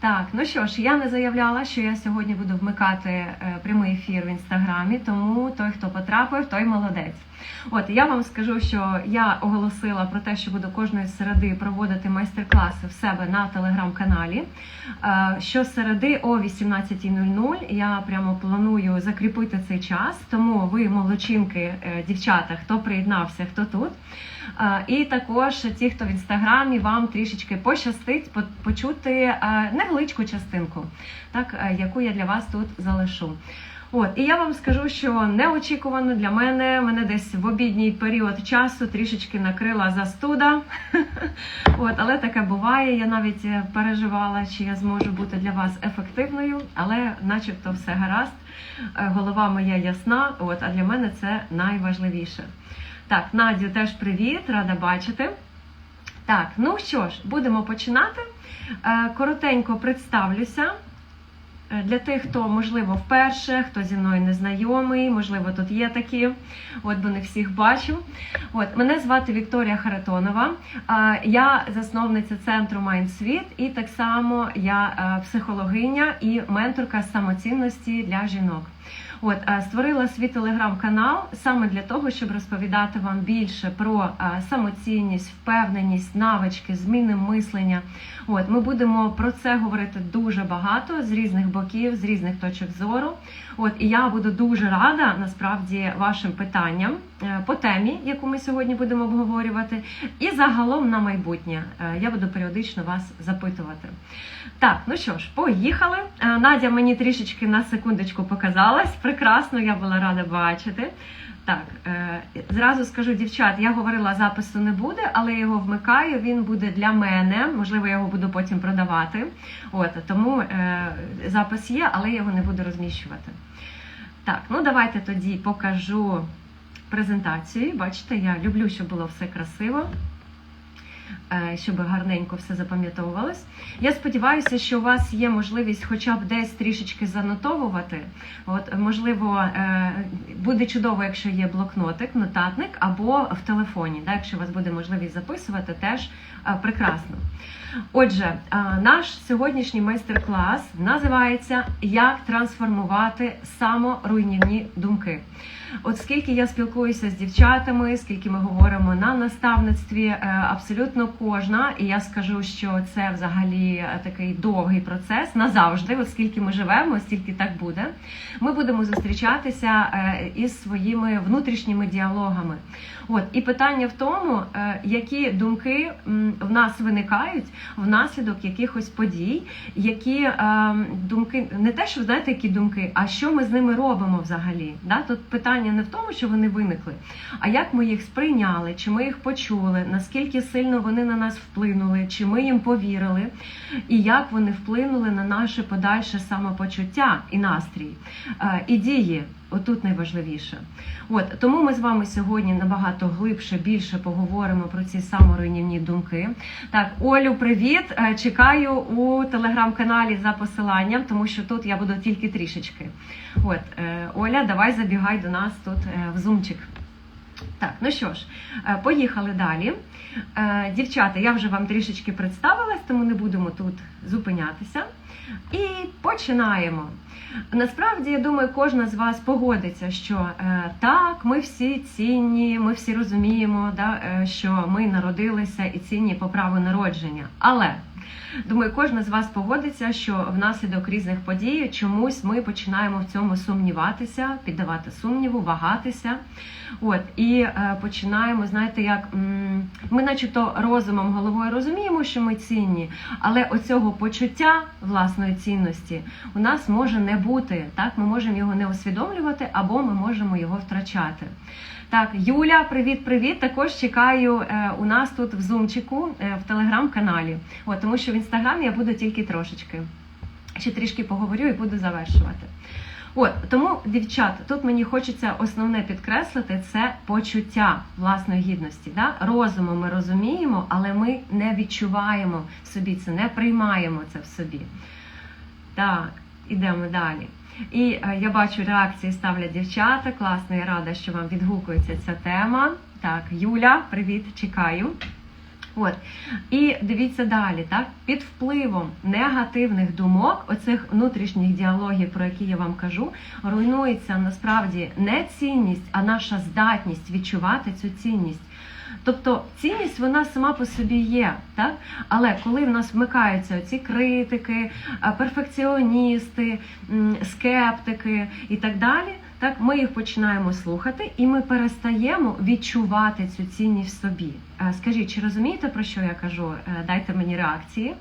Так, ну що ж, я не заявляла, що я сьогодні буду вмикати е, прямий ефір в інстаграмі, тому той, хто потрапив, той молодець. От я вам скажу, що я оголосила про те, що буду кожної середи проводити майстер-класи в себе на телеграм-каналі. Е, Щосереди о 18.00 я прямо планую закріпити цей час, тому ви молодчинки, е, дівчата, хто приєднався, хто тут. І також ті, хто в інстаграмі, вам трішечки пощастить почути невеличку частинку, так, е, яку я для вас тут залишу. От, і я вам скажу, що неочікувано для мене мене десь в обідній період часу трішечки накрила застуда. От, але таке буває. Я навіть е, переживала, чи я зможу бути для вас ефективною, але начебто все гаразд. Е, Голова моя ясна. От, а для мене це найважливіше. Так, Надю, теж привіт, рада бачити. Так, ну що ж, будемо починати. Е, Коротенько представлюся. Е, Для тих, хто, можливо, вперше, хто зі мною не знайомий, можливо, тут є такі, от бо не всіх бачу. От, мене звати Вікторія Харитонова. Е, Я засновниця центру MindSuite і так само я психологиня і менторка самоцінності для жінок. От е, створила свій телеграм-канал саме для того, щоб розповідати вам більше про е, самоцінність, впевненість, навички, зміни мислення. От ми будемо про це говорити дуже багато з різних боків, з різних точок зору. От і я буду дуже рада насправді вашим питанням е, по темі, яку ми сьогодні будемо обговорювати, і загалом на майбутнє. Е, Я буду періодично вас запитувати. Так, ну що ж, поїхали. Е, Надя мені трішечки на секундочку показалась. Прекрасно, я була рада бачити. Так, е, зразу скажу, дівчат, я говорила, запису не буде, але його вмикаю. Він буде для мене. Можливо, я його буду потім продавати. От тому е, запис є, але я його не буду розміщувати. Так, ну давайте тоді покажу презентацію. Бачите, я люблю, щоб було все красиво. Е, Щоб гарненько все запам'ятовувалось. Я сподіваюся, що у вас є можливість хоча б десь трішечки занотовувати. От, можливо, е, буде чудово, якщо є блокнотик, нотатник або в телефоні. Да, якщо у вас буде можливість записувати, теж е, прекрасно. Отже, наш сьогоднішній майстер-клас називається Як трансформувати саморуйнівні думки. От скільки я спілкуюся з дівчатами, скільки ми говоримо на наставництві, е, абсолютно кожна, і я скажу, що це взагалі е, такий довгий процес назавжди, от скільки ми живемо, стільки так буде. Ми будемо зустрічатися е, із своїми внутрішніми діалогами. От і питання в тому, е, які думки в нас виникають внаслідок якихось подій, які думки не те, що знаєте, які думки, а що ми з ними робимо взагалі. Да? Тут питання не в тому, що вони виникли, а як ми їх сприйняли, чи ми їх почули, наскільки сильно вони на нас вплинули, чи ми їм повірили, і як вони вплинули на наше подальше самопочуття і настрій, е, і дії. Отут найважливіше. От тому ми з вами сьогодні набагато глибше, більше поговоримо про ці саморуйнівні думки. Так, Олю, привіт! Е, Чекаю у телеграм-каналі за посиланням, тому що тут я буду тільки трішечки. От, е, Оля, давай забігай до нас тут в зумчик. Так, ну що ж, е, поїхали далі. Е, Дівчата, я вже вам трішечки представилась, тому не будемо тут зупинятися. І починаємо. Насправді, я думаю, кожна з вас погодиться, що е, так, ми всі цінні, ми всі розуміємо, да, що ми народилися і цінні по праву народження. Але думаю, кожна з вас погодиться, що внаслідок різних подій чомусь ми починаємо в цьому сумніватися, піддавати сумніву, вагатися. От і е, починаємо, знаєте, як ми, начебто, розумом, головою розуміємо, що ми цінні, але оцього почуття власної цінності у нас може не бути. Так, ми можемо його не усвідомлювати, або ми можемо його втрачати. Так, Юля, привіт, привіт. Також чекаю е, у нас тут в зумчику е, в телеграм-каналі. От тому, що в інстаграмі я буду тільки трошечки. Ще трішки поговорю і буду завершувати. От тому, дівчат, тут мені хочеться основне підкреслити це почуття власної гідності. Да? Розумом ми розуміємо, але ми не відчуваємо собі це, не приймаємо це в собі. Так, ідемо далі. І е, я бачу, реакції ставлять дівчата. Класно, я рада, що вам відгукується ця тема. Так, Юля, привіт, чекаю. От і дивіться далі, так під впливом негативних думок, оцих внутрішніх діалогів, про які я вам кажу, руйнується насправді не цінність, а наша здатність відчувати цю цінність. Тобто цінність вона сама по собі є, так? але коли в нас вмикаються ці критики, перфекціоністи, скептики і так далі, так ми їх починаємо слухати, і ми перестаємо відчувати цю цінність в собі. Е, Скажіть, чи розумієте про що я кажу? Е, Дайте мені реакції.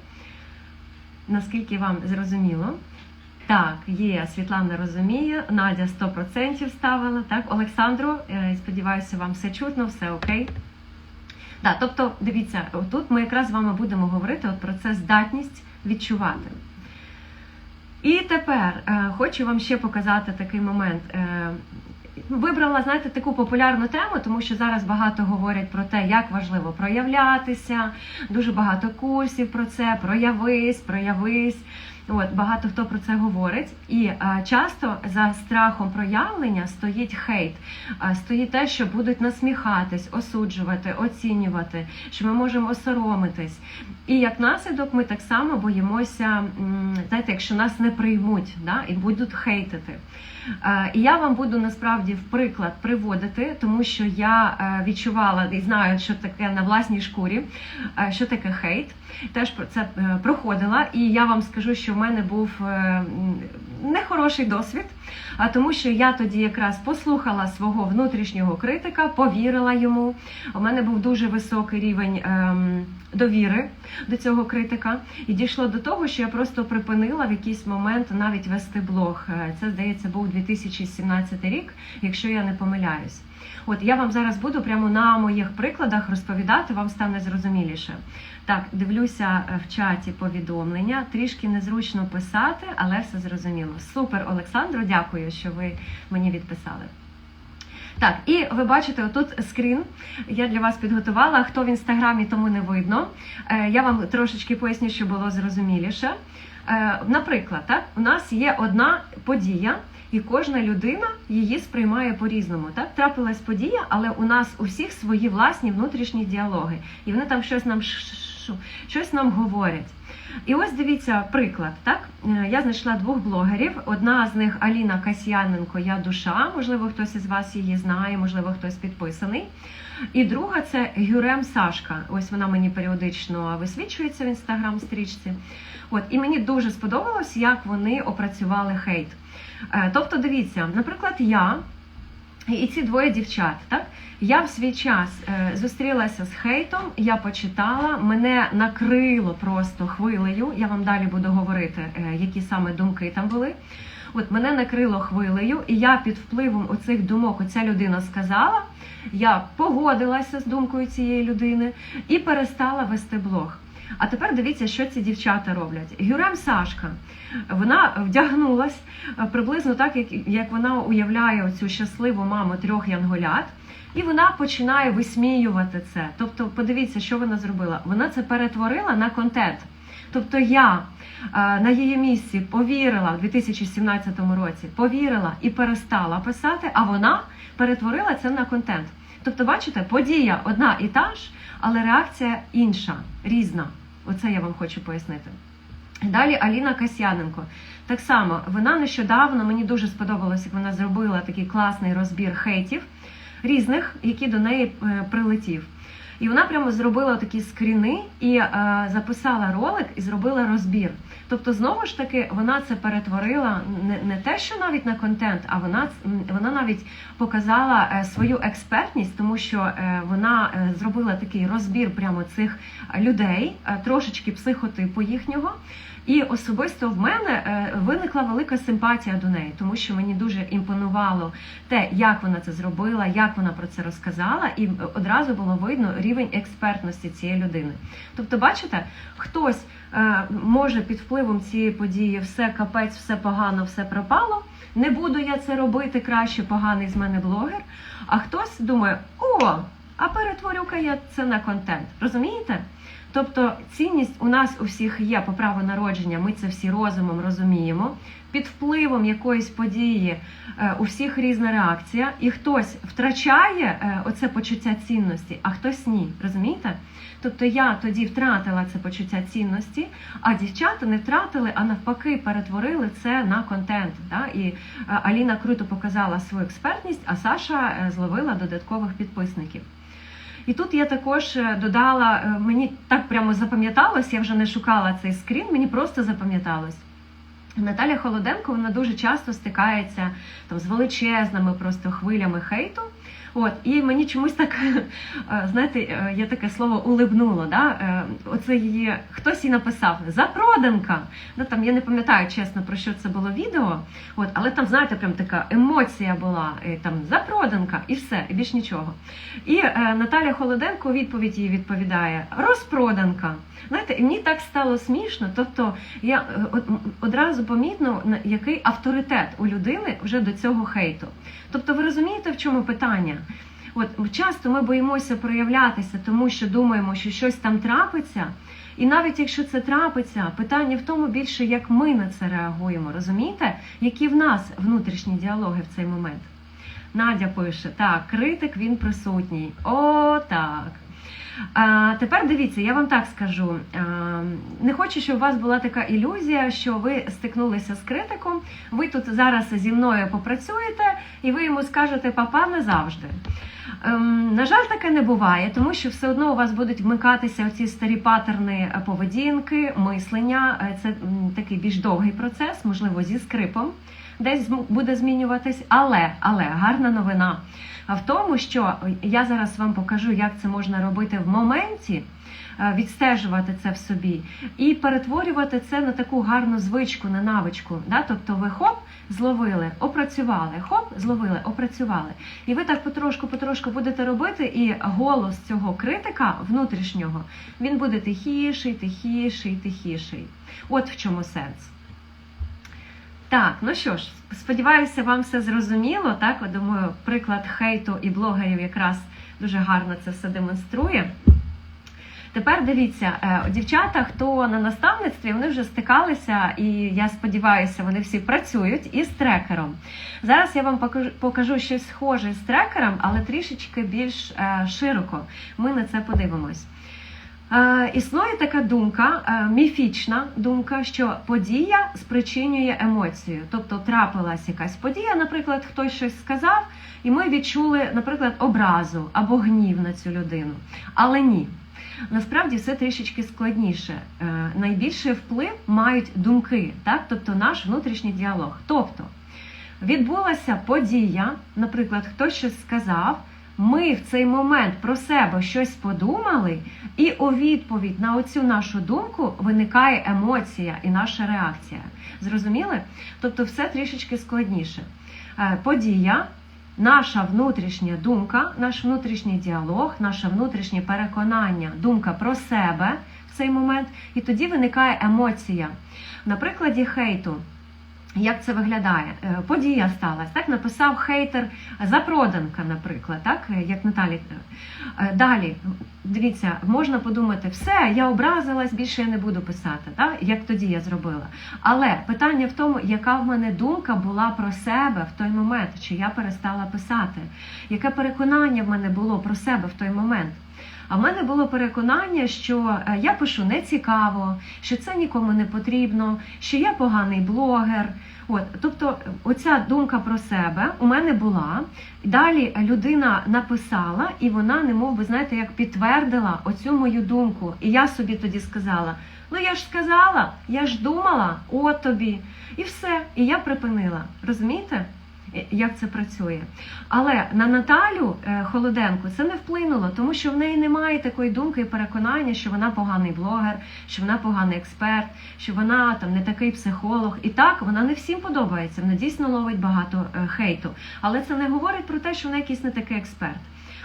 Наскільки вам зрозуміло? Так, є, Світлана розуміє, Надя 100% ставила. Так, Олександру, е, сподіваюся, вам все чутно, все окей. Да, тобто, дивіться, тут ми якраз з вами будемо говорити от про це здатність відчувати. І тепер е, хочу вам ще показати такий момент. Е, Вибрала, знаєте, таку популярну тему, тому що зараз багато говорять про те, як важливо проявлятися, дуже багато курсів про це, проявись, проявись. От багато хто про це говорить, і а, часто за страхом проявлення стоїть хейт, а, стоїть те, що будуть насміхатись, осуджувати, оцінювати, що ми можемо осоромитись. І як наслідок, ми так само боїмося, знаєте, якщо нас не приймуть, да, і будуть хейтити. Е, І я вам буду насправді в приклад приводити, тому що я е, відчувала і знаю, що таке на власній шкурі, е, що таке хейт. Теж про це проходила, і я вам скажу, що в мене був нехороший досвід, а тому, що я тоді якраз послухала свого внутрішнього критика, повірила йому. У мене був дуже високий рівень ем, довіри до цього критика, і дійшло до того, що я просто припинила в якийсь момент навіть вести блог. Е, Це здається був 2017 рік, якщо я не помиляюсь. От я вам зараз буду прямо на моїх прикладах розповідати, вам стане зрозуміліше. Так, дивлюся е, в чаті повідомлення. Трішки незручно писати, але все зрозуміло. Супер, Олександру, дякую, що ви мені відписали. Так, і ви бачите, отут скрін я для вас підготувала. Хто в інстаграмі, тому не видно. Е, Я вам трошечки поясню, щоб було зрозуміліше. Е, Наприклад, так, у нас є одна подія, і кожна людина її сприймає по-різному. Так, трапилась подія, але у нас у всіх свої власні внутрішні діалоги, і вони там щось нам ш- щось нам говорять. І ось дивіться приклад. Так Е, я знайшла двох блогерів. Одна з них Аліна Касьяненко, Я душа. Можливо, хтось із вас її знає, можливо, хтось підписаний. І друга це Гюрем Сашка. Ось вона мені періодично висвічується в інстаграм-стрічці. От і мені дуже сподобалось, як вони опрацювали хейт. Е, Тобто, дивіться, наприклад, я і ці двоє дівчат, так я в свій час е, зустрілася з хейтом, я почитала, мене накрило просто хвилею. Я вам далі буду говорити, е, які саме думки там були. От мене накрило хвилею, і я під впливом оцих думок, оця людина сказала, я погодилася з думкою цієї людини і перестала вести блог. А тепер дивіться, що ці дівчата роблять. Гюрем Сашка, вона вдягнулась е, приблизно так, як, як вона уявляє оцю щасливу маму трьох янголят. І вона починає висміювати це. Тобто, подивіться, що вона зробила. Вона це перетворила на контент. Тобто я е, на її місці повірила в 2017 році, повірила і перестала писати, а вона перетворила це на контент. Тобто, бачите, подія одна і та ж, але реакція інша, різна. Оце я вам хочу пояснити. Далі Аліна Касьяненко. Так само, вона нещодавно мені дуже сподобалось, як вона зробила такий класний розбір хейтів різних, які до неї е, прилетів. І вона прямо зробила такі скріни і е, записала ролик і зробила розбір. Тобто, знову ж таки, вона це перетворила не, не те, що навіть на контент, а вона вона навіть показала е, свою експертність, тому що е, вона е, зробила такий розбір прямо цих людей, трошечки психотипу їхнього. І особисто в мене е, виникла велика симпатія до неї, тому що мені дуже імпонувало те, як вона це зробила, як вона про це розказала, і одразу було видно рівень експертності цієї людини. Тобто, бачите, хтось е, може під впливом цієї події все капець, все погано, все пропало. Не буду я це робити краще, поганий з мене блогер. А хтось думає, о, а перетворю-ка я це на контент. Розумієте? Тобто цінність у нас у всіх є по праву народження, ми це всі розумом розуміємо. Під впливом якоїсь події е, у всіх різна реакція, і хтось втрачає е, оце почуття цінності, а хтось ні. Розумієте? Тобто я тоді втратила це почуття цінності, а дівчата не втратили, а навпаки перетворили це на контент. Да? І е, Аліна круто показала свою експертність, а Саша зловила додаткових підписників. І тут я також е, додала, е, мені так прямо запам'яталось, я вже не шукала цей скрін, мені просто запам'яталось. Наталя Холоденко вона дуже часто стикається там з величезними просто хвилями хейту. От, і мені чомусь так, е, знаєте, е, є таке слово улибнуло. Да? Е, Оце її хтось їй написав запроданка. Ну там я не пам'ятаю чесно про що це було відео. От, але там, знаєте, прям така емоція була, і, там запроданка, і все, і більш нічого. І е, Наталя Холоденко у відповідь їй відповідає розпроданка. Знаєте, і мені так стало смішно. Тобто я одразу помітно, який авторитет у людини вже до цього хейту. Тобто, ви розумієте, в чому питання? От часто ми боїмося проявлятися, тому що думаємо, що щось там трапиться. І навіть якщо це трапиться, питання в тому більше, як ми на це реагуємо. Розумієте, які в нас внутрішні діалоги в цей момент? Надя пише: так, критик він присутній. О, так. А, тепер дивіться, я вам так скажу. А, не хочу, щоб у вас була така ілюзія, що ви стикнулися з критиком, ви тут зараз зі мною попрацюєте, і ви йому скажете папа не завжди. Ем, на жаль, таке не буває, тому що все одно у вас будуть вмикатися ці старі патерни е, поведінки, мислення. Е, Це такий більш довгий процес, можливо, зі скрипом десь буде змінюватись. Але, але гарна новина в тому, що я зараз вам покажу, як це можна робити в моменті, е, відстежувати це в собі і перетворювати це на таку гарну звичку, на навичку. Да? Тобто ви хоп, зловили, опрацювали, хоп, зловили, опрацювали. І ви так потрошку-потрошку будете робити, і голос цього критика внутрішнього він буде тихіший, тихіший, тихіший. От в чому сенс. Так, ну що ж, сподіваюся, вам все зрозуміло. Так, я думаю, приклад хейту і блогерів якраз дуже гарно це все демонструє. Тепер дивіться, е, дівчата, хто на наставництві, вони вже стикалися, і я сподіваюся, вони всі працюють із трекером. Зараз я вам покажу, щось схоже з трекером, але трішечки більш е, широко. Ми на це подивимось. Існує така думка, е, міфічна думка, що подія спричинює емоцію. Тобто трапилась якась подія, наприклад, хтось щось сказав, і ми відчули, наприклад, образу або гнів на цю людину. Але ні. Насправді все трішечки складніше. Е, Найбільший вплив мають думки, так? тобто наш внутрішній діалог. Тобто відбулася подія, наприклад, хтось щось сказав. Ми в цей момент про себе щось подумали, і у відповідь на оцю нашу думку виникає емоція і наша реакція. Зрозуміли? Тобто, все трішечки складніше. Е, Подія, наша внутрішня думка, наш внутрішній діалог, наше внутрішнє переконання, думка про себе в цей момент, і тоді виникає емоція. На прикладі хейту. Як це виглядає? Е, Подія сталася. Так написав хейтер запроданка, наприклад, так як Наталі. Е, Далі, дивіться, можна подумати, все, я образилась, більше я не буду писати, так? як тоді я зробила. Але питання в тому, яка в мене думка була про себе в той момент, чи я перестала писати, яке переконання в мене було про себе в той момент. А в мене було переконання, що е, я пишу нецікаво, що це нікому не потрібно, що я поганий блогер. От, тобто, оця думка про себе у мене була. Далі людина написала, і вона, не мов би, знаєте, як підтвердила оцю мою думку. І я собі тоді сказала: ну я ж сказала, я ж думала, от тобі. І все. І я припинила. Розумієте? Як це працює? Але на Наталю е, Холоденко це не вплинуло, тому що в неї немає такої думки і переконання, що вона поганий блогер, що вона поганий експерт, що вона там не такий психолог. І так вона не всім подобається. Вона дійсно ловить багато е, хейту. Але це не говорить про те, що вона якийсь не такий експерт.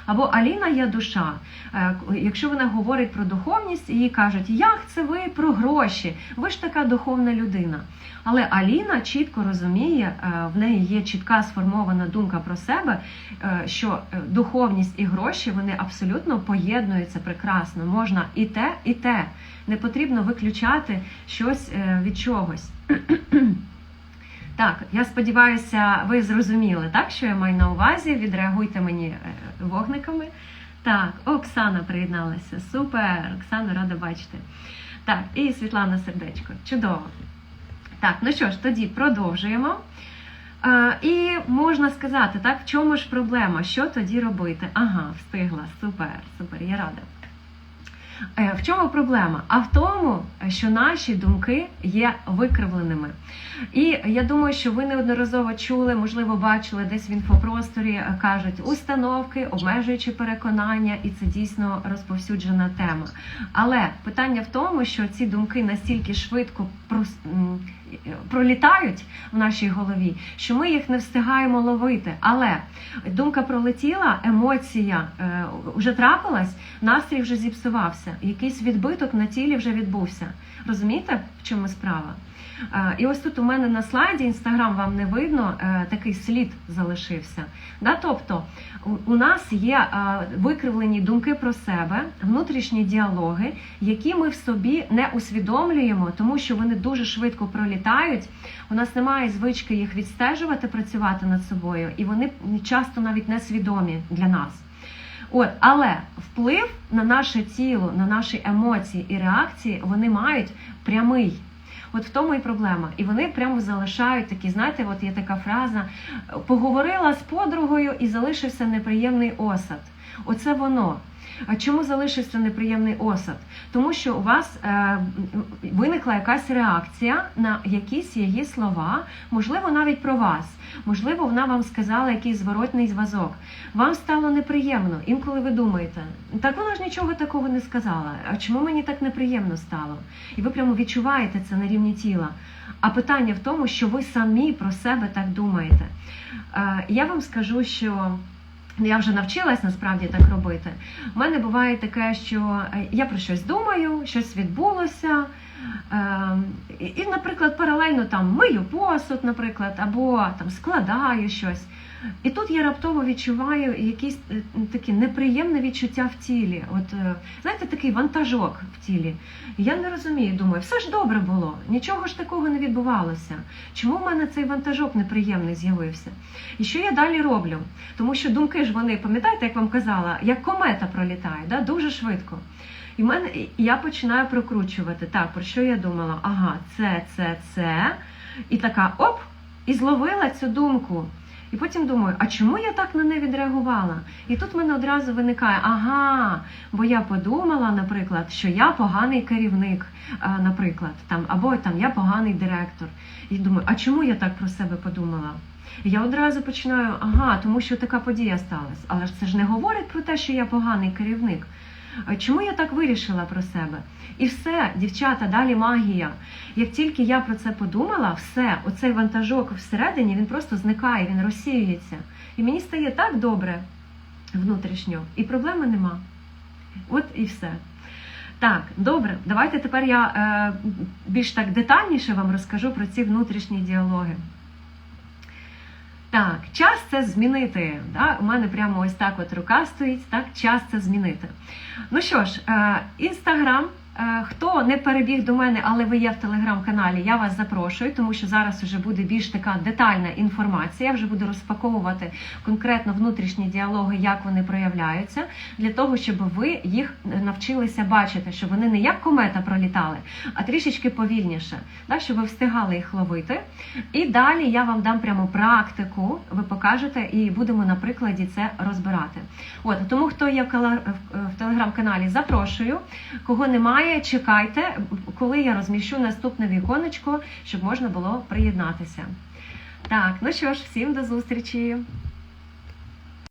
Або Аліна є душа. Е, Якщо вона говорить про духовність, їй кажуть, як це ви про гроші? Ви ж така духовна людина. Але Аліна чітко розуміє, в неї є чітка сформована думка про себе, е, що е, духовність і гроші вони абсолютно поєднуються прекрасно. Можна і те, і те. Не потрібно виключати щось е, від чогось. Так, я сподіваюся, ви зрозуміли, так, що я маю на увазі. Відреагуйте мені вогниками. Так, Оксана приєдналася. Супер! Оксана, рада бачити. Так, і Світлана Сердечко. Чудово. Так, ну що ж, тоді продовжуємо. І можна сказати, так, в чому ж проблема? Що тоді робити? Ага, встигла. Супер, супер, я рада. Е, В чому проблема? А в тому, що наші думки є викривленими. І я думаю, що ви неодноразово чули, можливо, бачили десь в інфопросторі, е, кажуть установки, обмежуючі переконання, і це дійсно розповсюджена тема. Але питання в тому, що ці думки настільки швидко пролітають в нашій голові, що ми їх не встигаємо ловити. Але думка пролетіла, емоція е, вже трапилась, настрій вже зіпсувався, якийсь відбиток на тілі вже відбувся. Розумієте, в чому справа? Е, І ось тут у мене на слайді інстаграм вам не видно, е, такий слід залишився. Да? Тобто у- нас є викривлені думки про себе, внутрішні діалоги, які ми в собі не усвідомлюємо, тому що вони дуже швидко пролітають. У нас немає звички їх відстежувати, працювати над собою, і вони часто навіть несвідомі для нас. От, але вплив на наше тіло, на наші емоції і реакції вони мають прямий. От в тому і проблема. І вони прямо залишають такі, знаєте, от є така фраза: поговорила з подругою і залишився неприємний осад. Оце воно. А чому залишився неприємний осад? Тому що у вас е, виникла якась реакція на якісь її слова, можливо, навіть про вас. Можливо, вона вам сказала якийсь зворотний зв'язок. Вам стало неприємно. Інколи ви думаєте, так вона ж нічого такого не сказала. А чому мені так неприємно стало? І ви прямо відчуваєте це на рівні тіла. А питання в тому, що ви самі про себе так думаєте. Е, Я вам скажу, що. Я вже навчилась насправді так робити. У мене буває таке, що е, я про щось думаю, щось відбулося. е, І, і, наприклад, паралельно там мию посуд, наприклад, або там складаю щось. І тут я раптово відчуваю якісь е, такі неприємне відчуття в тілі. От е, знаєте, такий вантажок в тілі. Я не розумію, думаю, все ж добре було, нічого ж такого не відбувалося. Чому в мене цей вантажок неприємний з'явився? І що я далі роблю? Тому що думки ж вони, пам'ятаєте, як вам казала, як комета пролітає, да? дуже швидко. І мене я починаю прокручувати. Так, про що я думала? Ага, це, це, це. І така оп, і зловила цю думку. І потім думаю, а чому я так на неї відреагувала? І тут в мене одразу виникає, ага, бо я подумала, наприклад, що я поганий керівник, наприклад, там, або там я поганий директор. І думаю, а чому я так про себе подумала? І я одразу починаю, ага, тому що така подія сталася. Але ж це ж не говорить про те, що я поганий керівник. Чому я так вирішила про себе? І все, дівчата, далі магія. Як тільки я про це подумала, все, оцей вантажок всередині, він просто зникає, він розсіюється. І мені стає так добре внутрішньо, і проблеми нема. От і все. Так, добре, давайте тепер я е, більш так детальніше вам розкажу про ці внутрішні діалоги. Так, час це змінити. Да? У мене прямо ось так от рука стоїть, так, час це змінити. Ну що ж, е, інстаграм. Е, Хто не перебіг до мене, але ви є в телеграм-каналі, я вас запрошую, тому що зараз вже буде більш така детальна інформація. Я вже буду розпаковувати конкретно внутрішні діалоги, як вони проявляються, для того, щоб ви їх навчилися бачити, щоб вони не як комета пролітали, а трішечки повільніше, так, щоб ви встигали їх ловити. І далі я вам дам прямо практику, ви покажете, і будемо на прикладі це розбирати. От тому, хто є в телеграм-каналі, запрошую. Кого немає, чекайте, коли я розміщу наступне віконечко, щоб можна було приєднатися. Так, ну що ж, всім до зустрічі!